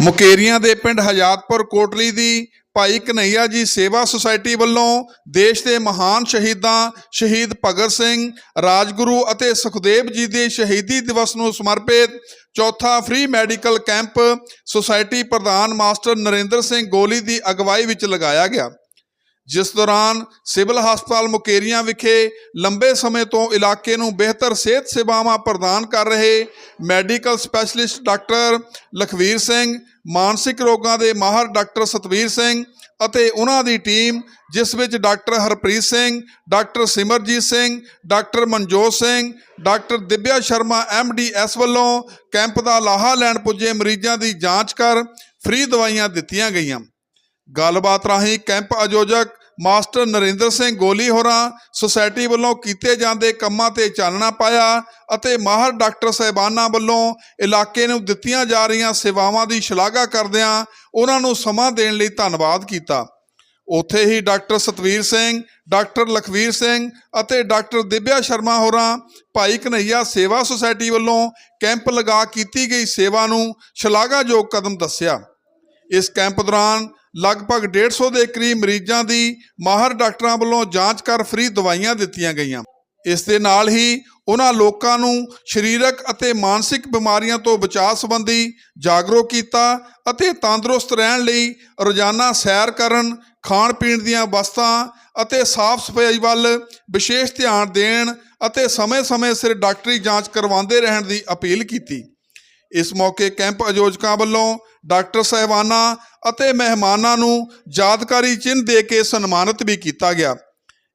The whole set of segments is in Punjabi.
ਮੁਕੇਰੀਆਂ ਦੇ ਪਿੰਡ ਹਜਾਤਪੁਰ ਕੋਟਲੀ ਦੀ ਭਾਈ ਕਨਈਆ ਜੀ ਸੇਵਾ ਸੁਸਾਇਟੀ ਵੱਲੋਂ ਦੇਸ਼ ਦੇ ਮਹਾਨ ਸ਼ਹੀਦਾਂ ਸ਼ਹੀਦ ਭਗਤ ਸਿੰਘ, ਰਾਜਗੁਰੂ ਅਤੇ ਸੁਖਦੇਵ ਜੀ ਦੇ ਸ਼ਹੀਦੀ ਦਿਵਸ ਨੂੰ ਸਮਰਪਿਤ ਚੌਥਾ ਫ੍ਰੀ ਮੈਡੀਕਲ ਕੈਂਪ ਸੁਸਾਇਟੀ ਪ੍ਰਧਾਨ ਮਾਸਟਰ ਨਰਿੰਦਰ ਸਿੰਘ ਗੋਲੀ ਦੀ ਅਗਵਾਈ ਵਿੱਚ ਲਗਾਇਆ ਗਿਆ। ਜਿਸ ਦੌਰਾਨ ਸਿਵਲ ਹਸਪਤਾਲ ਮੁਕੇਰੀਆਂ ਵਿਖੇ ਲੰਬੇ ਸਮੇਂ ਤੋਂ ਇਲਾਕੇ ਨੂੰ ਬਿਹਤਰ ਸਿਹਤ ਸੇਵਾਵਾਂ ਪ੍ਰਦਾਨ ਕਰ ਰਹੇ medical specialist doctor Lakhvir Singh, ਮਾਨਸਿਕ ਰੋਗਾਂ ਦੇ ਮਾਹਰ ਡਾਕਟਰ ਸਤਵੀਰ ਸਿੰਘ ਅਤੇ ਉਹਨਾਂ ਦੀ ਟੀਮ, ਜਿਸ ਵਿੱਚ doctor Harpreet Singh, doctor Simarjeet Singh, doctor Manjot Singh, doctor Divya Sharma MDS ਵੱਲੋਂ ਕੈਂਪ ਦਾ ਲਾਹਾ ਲੈਣ ਪੁੱਜੇ ਮਰੀਜ਼ਾਂ ਦੀ ਜਾਂਚ ਕਰ ਫ੍ਰੀ ਦਵਾਈਆਂ ਦਿੱਤੀਆਂ ਗਈਆਂ। ਗੱਲਬਾਤ ਰਾਹੀਂ ਕੈਂਪ ਆਯੋਜਕ ਮਾਸਟਰ ਨਰਿੰਦਰ ਸਿੰਘ ਗੋਲੀ ਹੋਰਾਂ ਸੁਸਾਇਟੀ ਵੱਲੋਂ ਕੀਤੇ ਜਾਂਦੇ ਕੰਮਾਂ ਤੇ ਚਾਨਣਾ ਪਾਇਆ ਅਤੇ ਮਾਹਰ ਡਾਕਟਰ ਸਾਹਿਬਾਨਾਂ ਵੱਲੋਂ ਇਲਾਕੇ ਨੂੰ ਦਿੱਤੀਆਂ ਜਾ ਰਹੀਆਂ ਸੇਵਾਵਾਂ ਦੀ ਸ਼ਲਾਘਾ ਕਰਦਿਆਂ ਉਹਨਾਂ ਨੂੰ ਸਮਾਂ ਦੇਣ ਲਈ ਧੰਨਵਾਦ ਕੀਤਾ। ਉੱਥੇ ਹੀ ਡਾਕਟਰ ਸਤਵੀਰ ਸਿੰਘ, ਡਾਕਟਰ ਲਖਵੀਰ ਸਿੰਘ ਅਤੇ ਡਾਕਟਰ ਦਿਵਿਆ ਸ਼ਰਮਾ ਹੋਰਾਂ ਭਾਈ ਕਨਈਆ ਸੇਵਾ ਸੁਸਾਇਟੀ ਵੱਲੋਂ ਕੈਂਪ ਲਗਾ ਕੀਤੀ ਗਈ ਸੇਵਾ ਨੂੰ ਸ਼ਲਾਘਾਯੋਗ ਕਦਮ ਦੱਸਿਆ। ਇਸ ਕੈਂਪ ਦੌਰਾਨ ਲਗਭਗ 150 ਦੇ ਕਰੀਬ ਮਰੀਜ਼ਾਂ ਦੀ ਮਾਹਰ ਡਾਕਟਰਾਂ ਵੱਲੋਂ ਜਾਂਚ ਕਰ ਫ੍ਰੀ ਦਵਾਈਆਂ ਦਿੱਤੀਆਂ ਗਈਆਂ। ਇਸ ਦੇ ਨਾਲ ਹੀ ਉਹਨਾਂ ਲੋਕਾਂ ਨੂੰ ਸਰੀਰਕ ਅਤੇ ਮਾਨਸਿਕ ਬਿਮਾਰੀਆਂ ਤੋਂ ਬਚਾਅ ਸੰਬੰਧੀ ਜਾਗਰੂਕ ਕੀਤਾ ਅਤੇ ਤੰਦਰੁਸਤ ਰਹਿਣ ਲਈ ਰੋਜ਼ਾਨਾ ਸੈਰ ਕਰਨ, ਖਾਣ ਪੀਣ ਦੀਆਂ ਵਸਤਾਂ ਅਤੇ ਸਾਫ਼ ਸਫ਼ਾਈ ਵੱਲ ਵਿਸ਼ੇਸ਼ ਧਿਆਨ ਦੇਣ ਅਤੇ ਸਮੇਂ-ਸਮੇਂ ਸਿਰ ਡਾਕਟਰੀ ਜਾਂਚ ਕਰਵਾਉਂਦੇ ਰਹਿਣ ਦੀ ਅਪੀਲ ਕੀਤੀ। ਇਸ ਮੌਕੇ ਕੈਂਪ ਆਯੋਜਕਾਂ ਵੱਲੋਂ ਡਾਕਟਰ ਸਾਹਿਬਾਨਾਂ ਅਤੇ ਮਹਿਮਾਨਾਂ ਨੂੰ ਯਾਦਗਾਰੀ ਚਿੰਨ੍ਹ ਦੇ ਕੇ ਸਨਮਾਨਿਤ ਵੀ ਕੀਤਾ ਗਿਆ।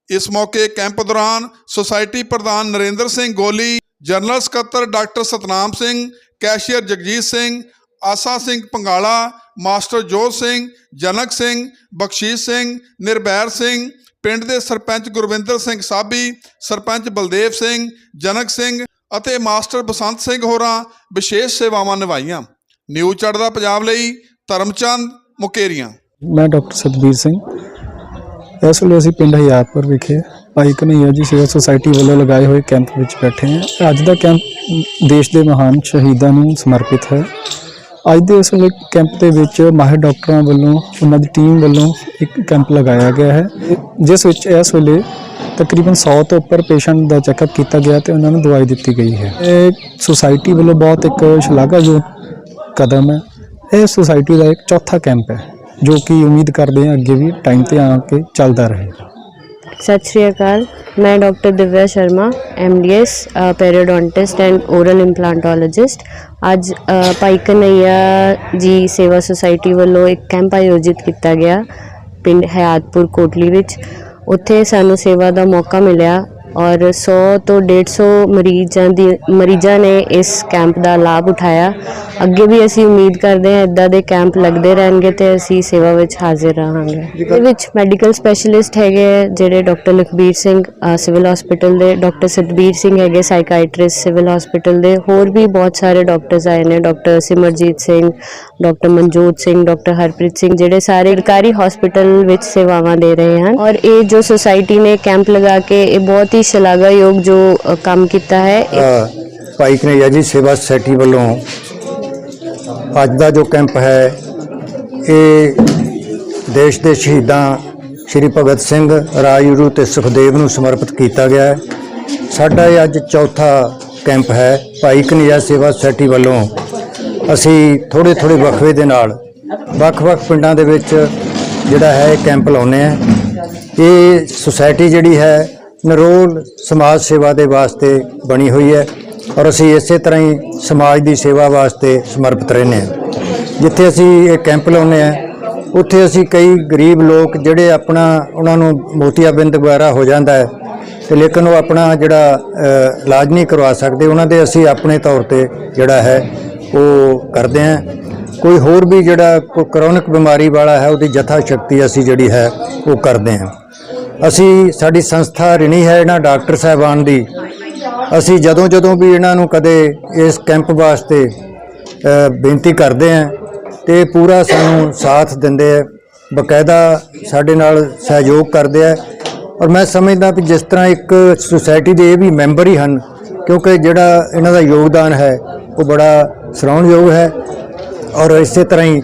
ਇਸ ਮੌਕੇ ਕੈਂਪ ਦੌਰਾਨ ਸੁਸਾਇਟੀ ਪ੍ਰਧਾਨ ਨਰਿੰਦਰ ਸਿੰਘ ਗੋਲੀ, ਜਨਰਲ ਸਕੱਤਰ doctor Satnam Singh, cashier Jagjit Singh, Asa Singh Pangala, master Jot Singh, Janak Singh, ਬਖਸ਼ੀਸ਼ ਸਿੰਘ, ਨਿਰਭੈਰ ਸਿੰਘ, ਪਿੰਡ ਦੇ ਸਰਪੰਚ ਗੁਰਵਿੰਦਰ ਸਿੰਘ ਸਾਬੀ, ਸਰਪੰਚ ਬਲਦੇਵ ਸਿੰਘ, ਜਨਕ ਸਿੰਘ ਅਤੇ ਮਾਸਟਰ ਬਸੰਤ ਸਿੰਘ ਹੋਰਾਂ ਵਿਸ਼ੇਸ਼ ਸੇਵਾਵਾਂ ਨਿਭਾਈਆਂ। ਨਿਊ ਚੜ੍ਹਦਾ ਪੰਜਾਬ ਲਈ ਧਰਮਚੰਦ ਮੁਕੇਰੀਆਂ। ਮੈਂ ਡਾਕਟਰ ਸਤਬੀਰ ਸਿੰਘ। ਇਸ ਵੇਲੇ ਅਸੀਂ ਪਿੰਡ ਹਯਾਤਪੁਰ ਵਿਖੇ ਭਾਈ ਕਨਈਆ ਜੀ ਸੇਵਾ ਸੁਸਾਇਟੀ ਵੱਲੋਂ ਲਗਾਏ ਹੋਏ ਕੈਂਪ ਵਿੱਚ ਬੈਠੇ ਹਾਂ। ਅੱਜ ਦਾ ਕੈਂਪ ਦੇਸ਼ ਦੇ ਮਹਾਨ ਸ਼ਹੀਦਾਂ ਨੂੰ ਸਮਰਪਿਤ ਹੈ। ਅੱਜ ਦੇ ਇਸ ਵੇਲੇ ਕੈਂਪ ਦੇ ਵਿੱਚ ਮਾਹਿਰ ਡਾਕਟਰਾਂ ਵੱਲੋਂ, ਉਹਨਾਂ ਦੀ ਟੀਮ ਵੱਲੋਂ ਇੱਕ ਕੈਂਪ ਲਗਾਇਆ ਗਿਆ ਹੈ, ਜਿਸ ਵਿੱਚ ਇਸ ਵੇਲੇ ਤਕਰੀਬਨ 100 ਤੋਂ ਉੱਪਰ ਪੇਸ਼ੈਂਟ ਦਾ ਚੈੱਕਅਪ ਕੀਤਾ ਗਿਆ ਤੇ ਉਹਨਾਂ ਨੂੰ ਦਵਾਈ ਦਿੱਤੀ ਗਈ ਹੈ। ਇਹ ਸੁਸਾਇਟੀ ਵੱਲੋਂ ਬਹੁਤ ਇੱਕ ਸ਼ਲਾਘਾਯੋਗ ਕਦਮ ਹੈ। ਇਹ ਸੁਸਾਇਟੀ ਦਾ ਇੱਕ ਚੌਥਾ ਕੈਂਪ ਹੈ, ਜੋ ਕਿ ਉਮੀਦ ਕਰਦੇ ਹਾਂ ਅੱਗੇ ਵੀ ਟਾਈਮ ਤੇ ਆ ਕੇ ਚੱਲਦਾ ਰਹੇਗਾ। ਸਤਿ ਸ਼੍ਰੀ ਅਕਾਲ, ਮੈਂ doctor Divya Sharma MDS periodontist and oral implantologist ਅੱਜ ਭਾਈ ਕਨਈਆ ਜੀ ਸੇਵਾ ਸੁਸਾਇਟੀ ਵੱਲੋਂ ਇੱਕ ਕੈਂਪ ਆਯੋਜਿਤ ਕੀਤਾ ਗਿਆ, ਪਿੰਡ ਹਯਾਤਪੁਰ ਕੋਟਲੀ ਵਿੱਚ। ਉੱਥੇ ਸਾਨੂੰ ਸੇਵਾ ਦਾ ਮੌਕਾ ਮਿਲਿਆ। ਔਰ 100 ਤੋਂ 150 ਮਰੀਜ਼ਾਂ ਦੀ ਮਰੀਜ਼ਾਂ ਨੇ ਇਸ ਕੈਂਪ ਦਾ ਲਾਭ ਉਠਾਇਆ। ਅੱਗੇ ਵੀ ਅਸੀਂ ਉਮੀਦ ਕਰਦੇ ਹਾਂ ਇਦਾਂ ਦੇ ਕੈਂਪ ਲੱਗਦੇ ਰਹਿਣਗੇ ਤੇ ਅਸੀਂ ਸੇਵਾ ਵਿੱਚ ਹਾਜ਼ਰ ਰਹਾਂਗੇ। ਇਹਦੇ ਵਿੱਚ ਮੈਡੀਕਲ ਸਪੈਸ਼ਲਿਸਟ ਹੈਗੇ ਜਿਹੜੇ doctor Lakhbir Singh civil hospital ਦੇ ਡਾਕਟਰ ਸਤਬੀਰ ਸਿੰਘ ਹੈਗੇ ਸਾਈਕਾਈਟ੍ਰਿਸਟ ਸਿਵਲ ਹਸਪੀਟਲ ਦੇ ਹੋਰ ਵੀ ਬਹੁਤ ਸਾਰੇ ਡਾਕਟਰਸ ਆਏ ਨੇ doctor Simarjeet Singh doctor Manjot Singh doctor Harpreet Singh ਜਿਹੜੇ ਸਾਰੇ ਸਰਕਾਰੀ ਹਸਪੀਟਲ ਵਿੱਚ ਸੇਵਾਵਾਂ ਦੇ ਰਹੇ ਹਨ। ਔਰ ਇਹ ਜੋ ਸੁਸਾਇਟੀ ਨੇ ਕੈਂਪ ਲਗਾ ਕੇ ਇਹ ਬਹੁਤ ਹੀ ਸ਼ਲਾਘਾਯੋਗ ਜੋ ਅ, ਕੰਮ ਕੀਤਾ ਹੈ ਅ, ਭਾਈ ਕਨਈਆ ਜੀ ਸੇਵਾ ਸੁਸਾਇਟੀ ਵੱਲੋਂ ਅੱਜ ਦਾ ਜੋ ਕੈਂਪ ਹੈ ਇਹ ਦੇਸ਼ ਦੇ ਸ਼ਹੀਦਾਂ ਸ਼੍ਰੀ ਭਗਤ ਸਿੰਘ ਰਾਜਗੁਰੂ ਤੇ ਸੁਖਦੇਵ ਨੂੰ ਸਮਰਪਿਤ ਕੀਤਾ ਗਿਆ ਹੈ। ਸਾਡਾ ਇਹ ਅੱਜ ਚੌਥਾ ਕੈਂਪ ਹੈ। ਭਾਈ ਕਨਈਆ ਸੇਵਾ ਸੁਸਾਇਟੀ ਵੱਲੋਂ ਅਸੀਂ ਥੋੜੇ ਥੋੜੇ ਵਕਫੇ ਦੇ ਨਾਲ ਵੱਖ-ਵੱਖ ਪਿੰਡਾਂ ਦੇ ਵਿੱਚ ਜਿਹੜਾ ਹੈ ਇਹ ਕੈਂਪ ਲਾਉਂਦੇ ਆ ਇਹ ਸੁਸਾਇਟੀ ਜਿਹੜੀ ਹੈ ਨਰੋਲ ਸਮਾਜ ਸੇਵਾ ਦੇ ਵਾਸਤੇ ਬਣੀ ਹੋਈ ਹੈ ਔਰ ਅਸੀਂ ਇਸੇ ਤਰ੍ਹਾਂ ਹੀ ਸਮਾਜ ਦੀ ਸੇਵਾ ਵਾਸਤੇ ਸਮਰਪਿਤ ਰਹਿੰਦੇ ਹਾਂ। ਜਿੱਥੇ ਅਸੀਂ ਇਹ ਕੈਂਪ ਲਾਉਂਦੇ ਹਾਂ, ਉੱਥੇ ਅਸੀਂ ਕਈ ਗਰੀਬ ਲੋਕ ਜਿਹੜੇ ਆਪਣਾ, ਉਹਨਾਂ ਨੂੰ ਮੋਤੀਆਬਿੰਦ ਵਗੈਰਾ ਹੋ ਜਾਂਦਾ ਹੈ ਤੇ ਲੇਕਿਨ ਉਹ ਆਪਣਾ ਜਿਹੜਾ ਇਲਾਜ ਨਹੀਂ ਕਰਵਾ ਸਕਦੇ, ਉਹਨਾਂ ਦੇ ਅਸੀਂ ਆਪਣੇ ਤੌਰ ਤੇ ਜਿਹੜਾ ਹੈ, ਉਹ ਕਰਦੇ ਹਾਂ। ਕੋਈ ਹੋਰ ਵੀ ਜਿਹੜਾ ਕੋਈ ਕਰੋਨਿਕ ਬਿਮਾਰੀ ਵਾਲਾ ਹੈ, ਉਹਦੀ ਜਥਾ ਸ਼ਕਤੀ ਅਸੀਂ ਜਿਹੜੀ ਹੈ, ਉਹ ਕਰਦੇ ਹਾਂ। ਅਸੀਂ ਸਾਡੀ ਸੰਸਥਾ ਰਿਣੀ ਹੈ ਇਹਨਾਂ ਡਾਕਟਰ ਸਾਹਿਬਾਨ ਦੀ। ਅਸੀਂ ਜਦੋਂ ਜਦੋਂ ਵੀ ਇਹਨਾਂ ਨੂੰ ਕਦੇ ਇਸ ਕੈਂਪ ਵਾਸਤੇ ਬੇਨਤੀ ਕਰਦੇ ਹਾਂ ਤੇ ਪੂਰਾ ਸਾਨੂੰ ਸਾਥ ਦਿੰਦੇ ਆ ਬਕਾਇਦਾ ਸਾਡੇ ਨਾਲ ਸਹਿਯੋਗ ਕਰਦੇ ਆ ਔਰ ਮੈਂ ਸਮਝਦਾ ਵੀ ਜਿਸ ਤਰ੍ਹਾਂ ਇੱਕ ਸੁਸਾਇਟੀ ਦੇ ਇਹ ਵੀ ਮੈਂਬਰ ਹੀ ਹਨ, ਕਿਉਂਕਿ ਜਿਹੜਾ ਇਹਨਾਂ ਦਾ ਯੋਗਦਾਨ ਹੈ, ਉਹ ਬੜਾ ਸਰਾਹੁਣਯੋਗ ਹੈ। ਔਰ ਇਸੇ ਤਰ੍ਹਾਂ ਹੀ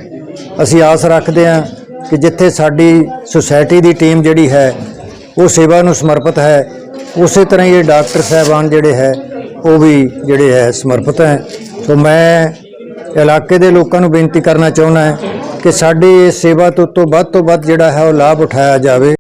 ਅਸੀਂ ਆਸ ਰੱਖਦੇ ਹਾਂ ਕਿ ਜਿੱਥੇ ਸਾਡੀ ਸੁਸਾਇਟੀ ਦੀ ਟੀਮ ਜਿਹੜੀ ਹੈ ਉਹ ਸੇਵਾ ਨੂੰ ਸਮਰਪਿਤ ਹੈ। ਉਸੇ ਤਰ੍ਹਾਂ ਹੀ ਇਹ ਡਾਕਟਰ ਸਾਹਿਬਾਨ ਜਿਹੜੇ ਹੈ, ਉਹ ਵੀ ਜਿਹੜੇ ਹੈ ਸਮਰਪਿਤ ਹੈ। ਸੋ ਮੈਂ ਇਲਾਕੇ ਦੇ ਲੋਕਾਂ ਨੂੰ ਬੇਨਤੀ ਕਰਨਾ ਚਾਹੁੰਦਾ ਹਾਂ ਕਿ ਸਾਡੀ ਇਸ ਸੇਵਾ ਤੋਂ ਤੋਂ ਵੱਧ ਤੋਂ ਵੱਧ ਜਿਹੜਾ ਹੈ ਉਹ ਲਾਭ ਉਠਾਇਆ ਜਾਵੇ।